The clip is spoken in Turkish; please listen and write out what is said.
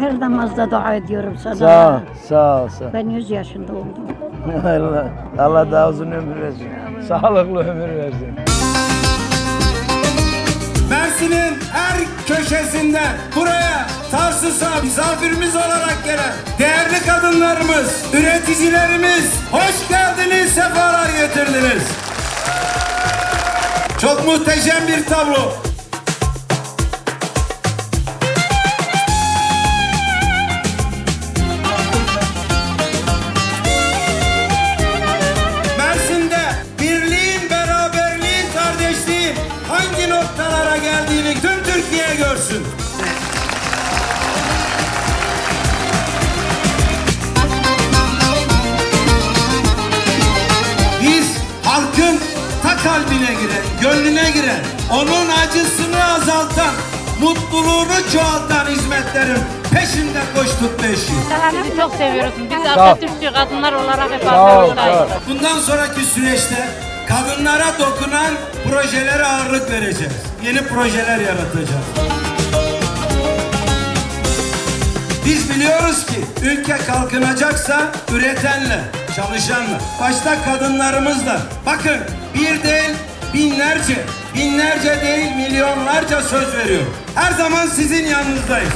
Her namazda dua ediyorum sana. Sağ ol, sağ ol, sağ ol. Ben 100 yaşında oldum. Allah, Allah daha uzun ömür versin. Sağlıklı ömür versin. Mersin'in her köşesinden buraya Tarsus'a misafirimiz olarak gelen değerli kadınlarımız, üreticilerimiz hoş geldiniz, sefalar getirdiniz. Çok muhteşem bir tablo. Noktalara geldiğini tüm Türkiye görsün. Biz halkın ta kalbine giren, gönlüne giren, onun acısını azaltan, mutluluğunu çoğaltan hizmetlerin peşinde koştuk beş yıl. Sizi çok seviyoruz. Biz. Atatürkçü kadınlar olarak hep. Bundan sonraki süreçte kadınlara dokunan projelere ağırlık vereceğiz. Yeni projeler yaratacağız. Biz biliyoruz ki ülke kalkınacaksa üretenle, çalışanla, başta kadınlarımızla. Bakın bir değil binlerce, binlerce değil milyonlarca söz veriyorum. Her zaman sizin yanınızdayız.